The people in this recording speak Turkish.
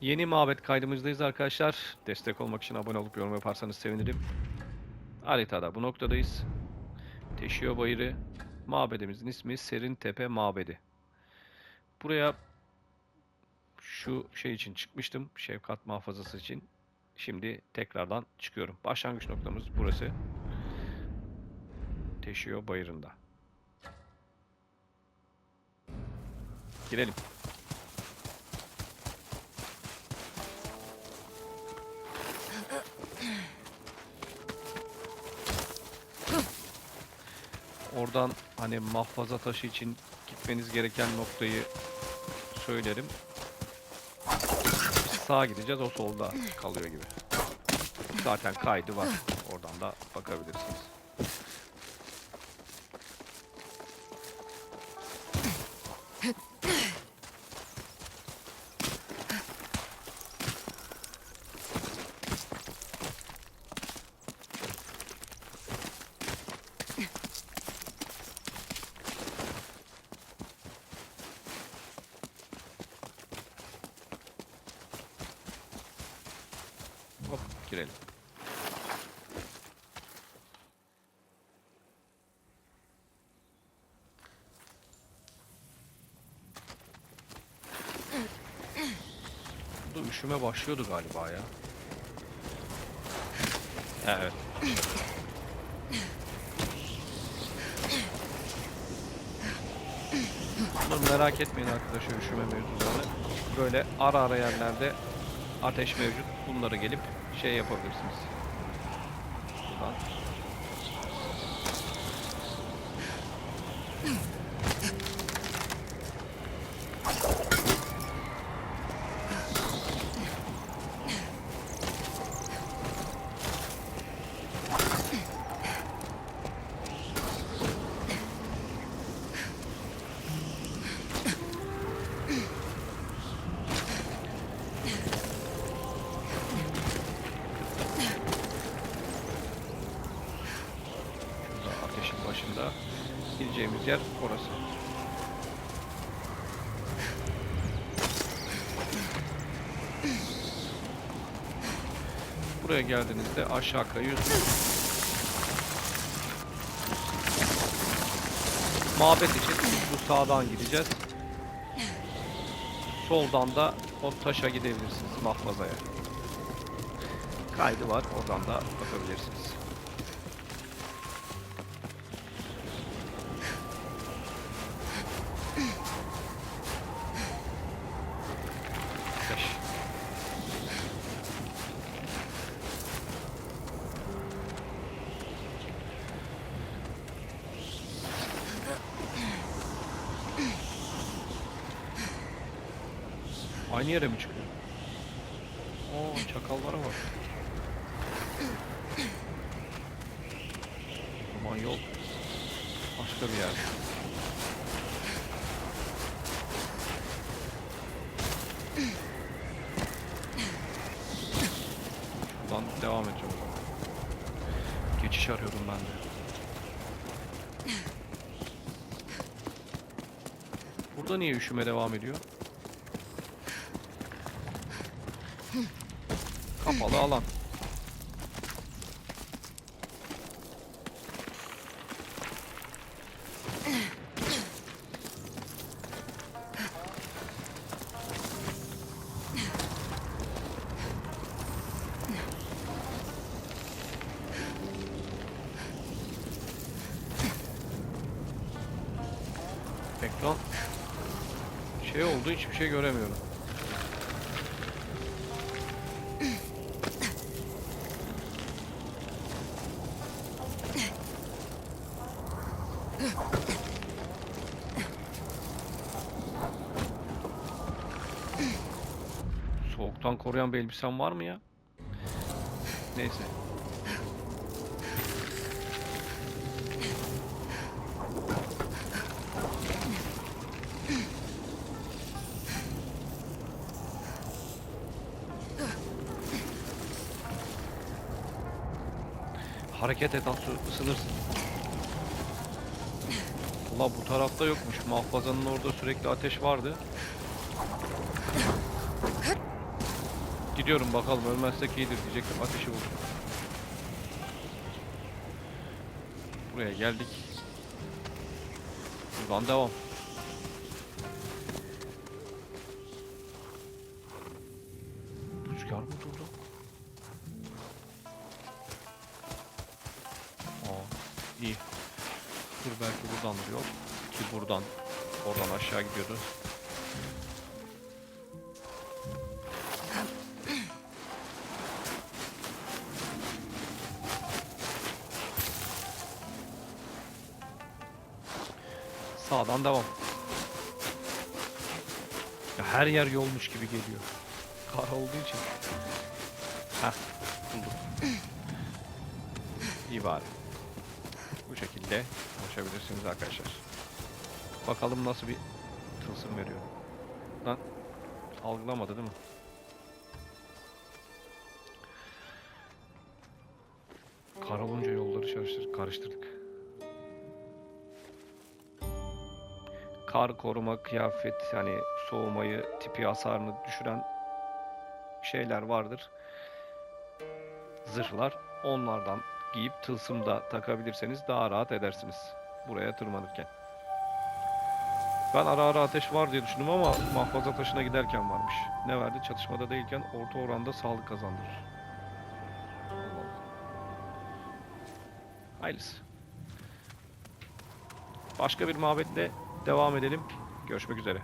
Yeni mabet kaydımızdayız arkadaşlar. Destek olmak için abone olup yorum yaparsanız sevinirim. Haritada bu noktadayız. Teşio Bayırı. Mabedimizin ismi Serin Tepe Mabedi. Buraya şu şey için çıkmıştım. Şefkat muhafazası için. Şimdi tekrardan çıkıyorum. Başlangıç noktamız burası. Teşio Bayırı'nda. Girelim. Oradan hani mahfaza taşı için gitmeniz gereken noktayı söylerim. Sağa gideceğiz o solda kalıyor gibi. Zaten kaydı var. Oradan da bakabilirsiniz. Girelim. Burada üşüme başlıyordu galiba ya. Evet. Bunları merak etmeyin arkadaşlar üşüme mevzularını. Böyle ara ara yerlerde ateş mevcut. Bunları gelip şey yapabilirsiniz. Buradan. Gideceğimiz yer orası. Buraya geldiğinizde aşağı kayıyorsunuz. Mabet için bu sağdan gideceğiz. Soldan da o taşa gidebilirsiniz mahfazaya. Kaydı var oradan da bakabilirsiniz. Aynı yere mi çıkıyor? Oo çakallara bak. Aman yol başka bir yer. Buradan devam edeceğim. Geçiş arıyorum ben de. Burada niye üşüme devam ediyor? Kapalı alan. Ekran şey oldu hiçbir şey göremiyorum. Soğuktan koruyan bir elbisem var mı ya? Neyse. Hareket et ısı- ısınırsın. Valla bu tarafta yokmuş. Mahfazanın orada sürekli ateş vardı. Gidiyorum bakalım ölmezsek iyidir diyecektim. Ateşi vurdum. Buraya geldik. Buradan devam. İyi. Dur belki buradan yol. Ki buradan. Oradan aşağı gidiyordu. Sağdan devam. Ya her yer yolmuş gibi geliyor. Kar olduğu için. Heh, buldum. İyi bari. Bu şekilde ulaşabilirsiniz arkadaşlar. Bakalım nasıl bir tılsım veriyor. Lan algılamadı değil mi? Kar olunca yolları karıştır- karıştırdık. Kar koruma kıyafet hani soğumayı tipi hasarını düşüren şeyler vardır. Zırhlar onlardan giyip tılsım da takabilirseniz daha rahat edersiniz buraya tırmanırken. Ben ara ara ateş var diye düşündüm ama mahfaza taşına giderken varmış. Ne verdi? Çatışmada değilken orta oranda sağlık kazandırır. Hayırlısı. Başka bir mabetle devam edelim. Görüşmek üzere.